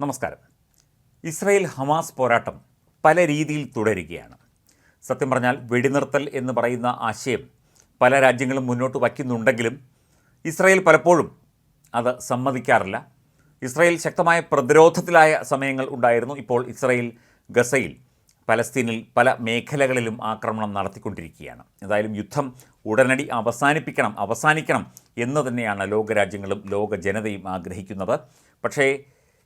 നമസ്കാരം. Israel Hamas പോരാട്ടം പല രീതിയിൽ തുടരുകയാണ്. സത്യം പറഞ്ഞാൽ വെടിനിർത്തൽ എന്ന് പറയുന്ന ആശയം പല രാജ്യങ്ങളും മുന്നോട്ട് വയ്ക്കുന്നുണ്ടെങ്കിലും ഇസ്രയേൽ പലപ്പോഴും അത് സമ്മതിക്കാറില്ല. ഇസ്രയേൽ ശക്തമായ പ്രതിരോധത്തിലായ സമയങ്ങൾ ഉണ്ടായിരുന്നു ഇപ്പോൾ ഇസ്രയേൽ ഗസയിൽ. പലസ്തീനിൽ പല മേഖലകളിലും ആക്രമണം നടത്തിക്കൊണ്ടിരിക്കുകയാണ്. എന്തായാലും യുദ്ധം ഉടനടി അവസാനിപ്പിക്കണം അവസാനിക്കണം എന്ന് തന്നെയാണ് ലോകരാജ്യങ്ങളും ലോക ജനതയും ആഗ്രഹിക്കുന്നത്. പക്ഷേ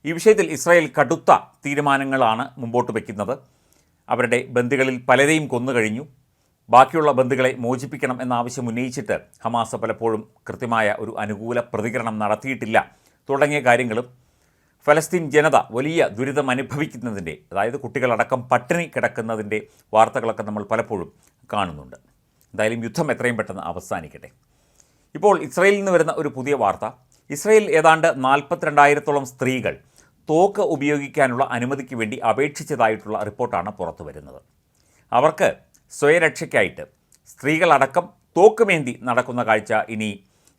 ഈ വിഷയത്തിൽ ഇസ്രായേൽ കടുത്ത തീരുമാനങ്ങളാണ് മുമ്പോട്ട് വയ്ക്കുന്നത് അവരുടെ ബന്ധുക്കളിൽ പലരെയും കൊന്നുകഴിഞ്ഞു ബാക്കിയുള്ള ബന്ധുക്കളെ മോചിപ്പിക്കണം എന്ന ആവശ്യം ഉന്നയിച്ചിട്ട് ഹമാസ് പലപ്പോഴും കൃത്യമായ ഒരു അനുകൂല പ്രതികരണം നടത്തിയിട്ടില്ല. തുടങ്ങിയ കാര്യങ്ങളും ഫലസ്തീൻ ജനത വലിയ ദുരിതം അനുഭവിക്കുന്നതിന്റെ അതായത് കുട്ടികളടക്കം പട്ടിണി കിടക്കുന്നതിന്റെ വാർത്തകളൊക്കെ നമ്മൾ പലപ്പോഴും കാണുന്നുണ്ട്. എന്തായാലും യുദ്ധം എത്രയും പെട്ടെന്ന് അവസാനിക്കട്ടെ. ഇപ്പോൾ ഇസ്രയേലിൽ നിന്ന് വരുന്ന ഒരു പുതിയ വാർത്ത. ഇസ്രയേൽ ഏതാണ്ട് നാൽപ്പത്തിരണ്ടായിരത്തോളം സ്ത്രീകൾ തോക്ക് ഉപയോഗിക്കാനുള്ള അനുമതിക്ക് വേണ്ടി അപേക്ഷിച്ചതായിട്ടുള്ള റിപ്പോർട്ടാണ് പുറത്തു വരുന്നത്. അവർക്ക് സ്വയരക്ഷയ്ക്കായിട്ട് സ്ത്രീകളടക്കം തോക്കുമേന്തി നടക്കുന്ന കാഴ്ച ഇനി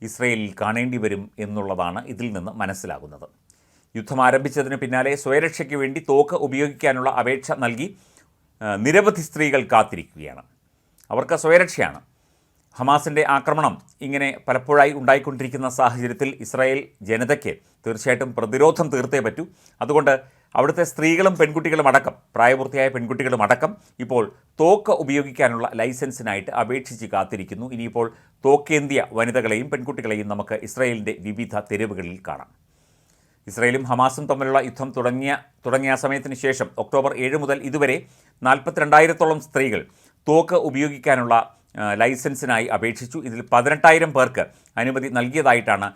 ഇസ്രയേലിൽ കാണേണ്ടി വരും എന്നുള്ളതാണ് ഇതിൽ നിന്ന് മനസ്സിലാകുന്നത്. യുദ്ധം ആരംഭിച്ചതിന് പിന്നാലെ സ്വയരക്ഷയ്ക്ക് വേണ്ടി തോക്ക് ഉപയോഗിക്കാനുള്ള അപേക്ഷ നൽകി നിരവധി സ്ത്രീകൾ കാത്തിരിക്കുകയാണ്. അവർക്ക് സ്വയരക്ഷയാണ്. ഹമാസിന്റെ ആക്രമണം ഇങ്ങനെ പലപ്പോഴായി ഉണ്ടായിക്കൊണ്ടിരിക്കുന്ന സാഹചര്യത്തിൽ ഇസ്രായേൽ ജനതയ്ക്ക് തീർച്ചയായിട്ടും പ്രതിരോധം തീർത്തേ പറ്റൂ. അതുകൊണ്ട് അവിടുത്തെ സ്ത്രീകളും പെൺകുട്ടികളും അടക്കം പ്രായപൂർത്തിയായ പെൺകുട്ടികളും അടക്കം ഇപ്പോൾ തോക്ക് ഉപയോഗിക്കാനുള്ള ലൈസൻസിനായിട്ട് അപേക്ഷിച്ച് കാത്തിരിക്കുന്നു. ഇനിയിപ്പോൾ തോക്കേന്ത്യ വനിതകളെയും പെൺകുട്ടികളെയും നമുക്ക് ഇസ്രായേലിന്റെ വിവിധ തെരുവുകളിൽ കാണാം. ഇസ്രായേലും ഹമാസും തമ്മിലുള്ള യുദ്ധം തുടങ്ങിയ തുടങ്ങിയ സമയത്തിന് ശേഷം ഒക്ടോബർ ഏഴ് മുതൽ ഇതുവരെ നാൽപ്പത്തിരണ്ടായിരത്തോളം സ്ത്രീകൾ തോക്ക് ഉപയോഗിക്കാനുള്ള ലൈസൻസിനായി അപേക്ഷിച്ചു. ഇതിൽ പതിനെട്ടായിരം പേർക്ക് അനുമതി നൽകിയതായിട്ടാണ്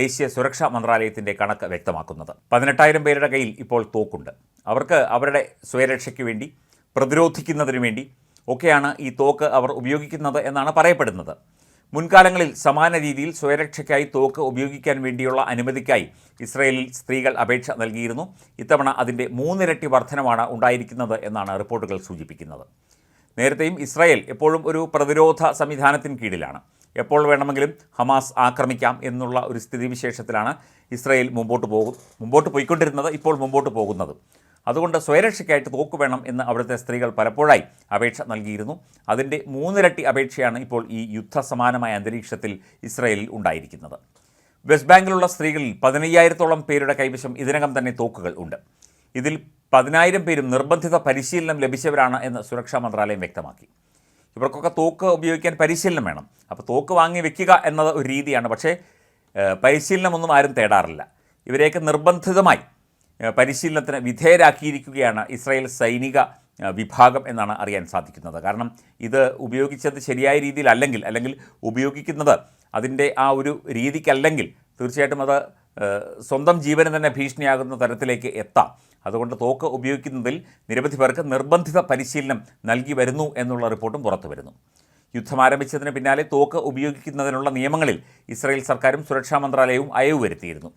ദേശീയ സുരക്ഷാ മന്ത്രാലയത്തിന്റെ കണക്ക് വ്യക്തമാക്കുന്നത്. പതിനെട്ടായിരം പേരുടെ കയ്യിൽ ഇപ്പോൾ തോക്കുണ്ട്. അവർക്ക് അവരുടെ സ്വയരക്ഷയ്ക്ക് വേണ്ടി പ്രതിരോധിക്കുന്നതിന് വേണ്ടി ഒക്കെയാണ് ഈ തോക്ക് അവർ ഉപയോഗിക്കുന്നത് എന്നാണ് പറയപ്പെടുന്നത്. മുൻകാലങ്ങളിൽ സമാന രീതിയിൽ സ്വയരക്ഷയ്ക്കായി തോക്ക് ഉപയോഗിക്കാൻ വേണ്ടിയുള്ള അനുമതിക്കായി ഇസ്രയേലിൽ സ്ത്രീകൾ അപേക്ഷ നൽകിയിരുന്നു. ഇത്തവണ അതിന്റെ മൂന്നിരട്ടി വർധനമാണ് ഉണ്ടായിരിക്കുന്നത് എന്നാണ് റിപ്പോർട്ടുകൾ സൂചിപ്പിക്കുന്നത്. നേരത്തെയും ഇസ്രായേൽ എപ്പോഴും ഒരു പ്രതിരോധ സംവിധാനത്തിന് കീഴിലാണ്. എപ്പോൾ വേണമെങ്കിലും ഹമാസ് ആക്രമിക്കാം എന്നുള്ള ഒരു സ്ഥിതിവിശേഷത്തിലാണ് ഇസ്രായേൽ മുമ്പോട്ട് പോകും മുമ്പോട്ട് പോയിക്കൊണ്ടിരുന്നത് ഇപ്പോൾ മുമ്പോട്ട് പോകുന്നത്. അതുകൊണ്ട് സ്വയരക്ഷയ്ക്കായിട്ട് തോക്ക് വേണം എന്ന് അവിടുത്തെ സ്ത്രീകൾ പലപ്പോഴായി അപേക്ഷ നൽകിയിരുന്നു. അതിന്റെ മൂന്നിരട്ടി അപേക്ഷയാണ് ഇപ്പോൾ ഈ യുദ്ധസമാനമായ അന്തരീക്ഷത്തിൽ ഇസ്രായേലിൽ ഉണ്ടായിരിക്കുന്നത്. വെസ്റ്റ് ബാങ്കിലുള്ള സ്ത്രീകളിൽ പതിനയ്യായിരത്തോളം പേരുടെ കൈവശം ഇതിനകം തന്നെ തോക്കുകൾ ഉണ്ട്. ഇതിൽ പതിനായിരം പേരും നിർബന്ധിത പരിശീലനം ലഭിച്ചവരാണ് എന്ന് സുരക്ഷാ മന്ത്രാലയം വ്യക്തമാക്കി. ഇവർക്കൊക്കെ തോക്ക് ഉപയോഗിക്കാൻ പരിശീലനം വേണം. അപ്പോൾ തോക്ക് വാങ്ങി വെക്കുക എന്നത് ഒരു രീതിയാണ്. പക്ഷേ പരിശീലനമൊന്നും ആരും തേടാറില്ല. ഇവരെയൊക്കെ നിർബന്ധിതമായി പരിശീലനത്തിന് വിധേയരാക്കിയിരിക്കുകയാണ് ഇസ്രായേൽ സൈനിക വിഭാഗം എന്നാണ് അറിയാൻ സാധിക്കുന്നത്. കാരണം ഇത് ഉപയോഗിച്ചത് ശരിയായ രീതിയിലല്ലെങ്കിൽ അല്ലെങ്കിൽ ഉപയോഗിക്കുന്നത് അതിന്റെ ആ ഒരു രീതിക്കല്ലെങ്കിൽ തീർച്ചയായിട്ടും അത് സ്വന്തം ജീവന് തന്നെ ഭീഷണിയാകുന്ന തരത്തിലേക്ക് എത്താം. അതുകൊണ്ട് തോക്ക് ഉപയോഗിക്കുന്നതിൽ നിരവധി പേർക്ക് നിർബന്ധിത പരിശീലനം നൽകി വരുന്നു എന്നുള്ള റിപ്പോർട്ടും പുറത്തു വരുന്നു. യുദ്ധം ആരംഭിച്ചതിന് പിന്നാലെ തോക്ക് ഉപയോഗിക്കുന്നതിനുള്ള നിയമങ്ങളിൽ ഇസ്രായേൽ സർക്കാരും സുരക്ഷാ മന്ത്രാലയവും അയവ് വരുത്തിയിരുന്നു.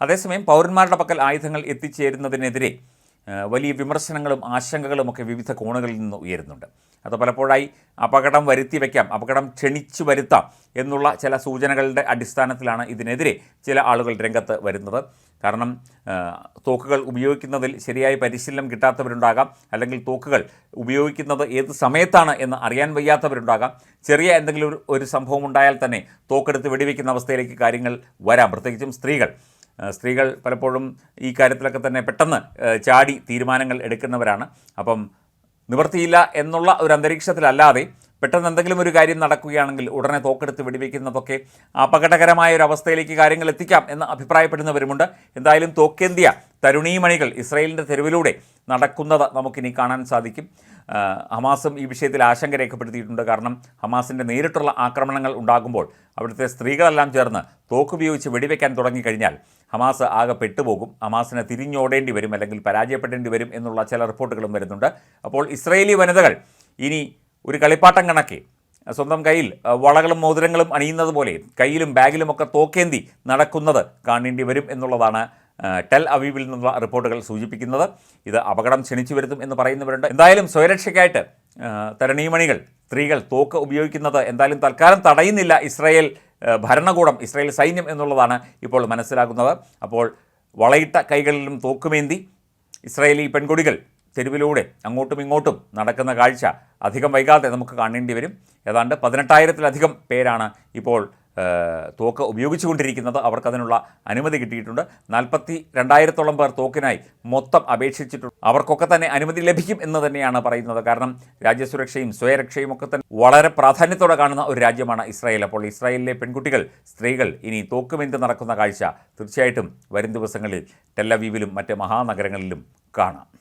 അതേസമയം പൗരന്മാരുടെ പക്കൽ ആയുധങ്ങൾ എത്തിച്ചേരുന്നതിനെതിരെ വലിയ വിമർശനങ്ങളും ആശങ്കകളും ഒക്കെ വിവിധ കോണുകളിൽ നിന്ന് ഉയരുന്നുണ്ട്. അത് പലപ്പോഴായി അപകടം വരുത്തി വയ്ക്കാം അപകടം ക്ഷണിച്ചു വരുത്താം എന്നുള്ള ചില സൂചനകളുടെ അടിസ്ഥാനത്തിലാണ് ഇതിനെതിരെ ചില ആളുകൾ രംഗത്ത് വരുന്നത്. കാരണം തോക്കുകൾ ഉപയോഗിക്കുന്നതിൽ ശരിയായ പരിശീലനം കിട്ടാത്തവരുണ്ടാകാം അല്ലെങ്കിൽ തോക്കുകൾ ഉപയോഗിക്കുന്നത് ഏത് സമയത്താണ് എന്ന് അറിയാൻ വയ്യാത്തവരുണ്ടാകാം. ചെറിയ എന്തെങ്കിലും ഒരു- സംഭവം ഉണ്ടായാൽ തന്നെ തോക്കെടുത്ത് വെടിവെക്കുന്ന അവസ്ഥയിലേക്ക് കാര്യങ്ങൾ വരാം. പ്രത്യേകിച്ചും സ്ത്രീകൾ. സ്ത്രീകൾ പലപ്പോഴും ഈ കാര്യത്തിലൊക്കെ തന്നെ പെട്ടെന്ന് ചാടി തീരുമാനങ്ങൾ എടുക്കുന്നവരാണ്. അപ്പം നിവർത്തിയില്ല എന്നുള്ള ഒരു അന്തരീക്ഷത്തിലല്ലാതെ പെട്ടെന്ന് എന്തെങ്കിലും ഒരു കാര്യം നടക്കുകയാണെങ്കിൽ ഉടനെ തോക്കെടുത്ത് വെടിവെക്കുന്നതൊക്കെ അപകടകരമായ ഒരു അവസ്ഥയിലേക്ക് കാര്യങ്ങൾ എത്തിക്കാം എന്ന് അഭിപ്രായപ്പെടുന്നവരുമുണ്ട്. എന്തായാലും തോക്കേന്ത്യ തരുണീമണികൾ ഇസ്രയേലിന്റെ തെരുവിലൂടെ നടക്കുന്നത് നമുക്കിനി കാണാൻ സാധിക്കും. ഹമാസും ഈ വിഷയത്തിൽ ആശങ്ക രേഖപ്പെടുത്തിയിട്ടുണ്ട്. കാരണം ഹമാസിന്റെ നേരിട്ടുള്ള ആക്രമണങ്ങൾ ഉണ്ടാകുമ്പോൾ അവിടുത്തെ സ്ത്രീകളെല്ലാം ചേർന്ന് തോക്കുപയോഗിച്ച് വെടിവെക്കാൻ തുടങ്ങിക്കഴിഞ്ഞാൽ ഹമാസ് ആകെ പെട്ടുപോകും. ഹമാസിനെ തിരിഞ്ഞോടേണ്ടി വരും അല്ലെങ്കിൽ പരാജയപ്പെടേണ്ടി വരും എന്നുള്ള ചില റിപ്പോർട്ടുകളും വരുന്നുണ്ട്. അപ്പോൾ ഇസ്രയേലി വനിതകൾ ഇനി ഒരു കളിപ്പാട്ടം കണക്കെ. സ്വന്തം കയ്യിൽ വളകളും മോതിരങ്ങളും അണിയുന്നത് പോലെ കയ്യിലും ബാഗിലുമൊക്കെ തോക്കേന്തി നടക്കുന്നത് കാണേണ്ടി വരും എന്നുള്ളതാണ് ടെൽ അവീവിൽ നിന്നുള്ള റിപ്പോർട്ടുകൾ സൂചിപ്പിക്കുന്നത് ഇത് അപകടം ക്ഷണിച്ചു വരുത്തും എന്ന് പറയുന്നവരുണ്ട്. എന്തായാലും സ്വയരക്ഷയ്ക്കായിട്ട് തരണീമണികൾ സ്ത്രീകൾ തോക്ക് ഉപയോഗിക്കുന്നത് എന്തായാലും തൽക്കാലം തടയുന്നില്ല. ഇസ്രായേൽ ഭരണകൂടം ഇസ്രായേൽ സൈന്യം എന്നുള്ളതാണ് ഇപ്പോൾ മനസ്സിലാക്കുന്നത് അപ്പോൾ വളയിട്ട കൈകളിലും തോക്കുമേന്തി ഇസ്രായേലി പെൺകുടികൾ തെരുവിലൂടെ അങ്ങോട്ടും ഇങ്ങോട്ടും നടക്കുന്ന കാഴ്ച അധികം വൈകാതെ നമുക്ക് കാണേണ്ടി വരും. ഏതാണ്ട് പതിനെട്ടായിരത്തിലധികം പേരാണ് ഇപ്പോൾ തോക്ക് ഉപയോഗിച്ചുകൊണ്ടിരിക്കുന്നത് അവർക്കതിനുള്ള അനുമതി കിട്ടിയിട്ടുണ്ട്. നാൽപ്പത്തി രണ്ടായിരത്തോളം പേർ തോക്കിനായി മൊത്തം അപേക്ഷിച്ചിട്ടുണ്ട്. അവർക്കൊക്കെ തന്നെ അനുമതി ലഭിക്കും എന്ന് തന്നെയാണ് പറയുന്നത്. കാരണം രാജ്യസുരക്ഷയും സ്വയരക്ഷയും ഒക്കെ തന്നെ വളരെ പ്രാധാന്യത്തോടെ കാണുന്ന ഒരു രാജ്യമാണ് ഇസ്രായേൽ. അപ്പോൾ ഇസ്രായേലിലെ പെൺകുട്ടികൾ സ്ത്രീകൾ ഇനി തോക്കുമെന്ത് നടക്കുന്ന കാഴ്ച തീർച്ചയായിട്ടും വരും ദിവസങ്ങളിൽ ടെല്ലവീവിലും മറ്റ് മഹാനഗരങ്ങളിലും കാണാം.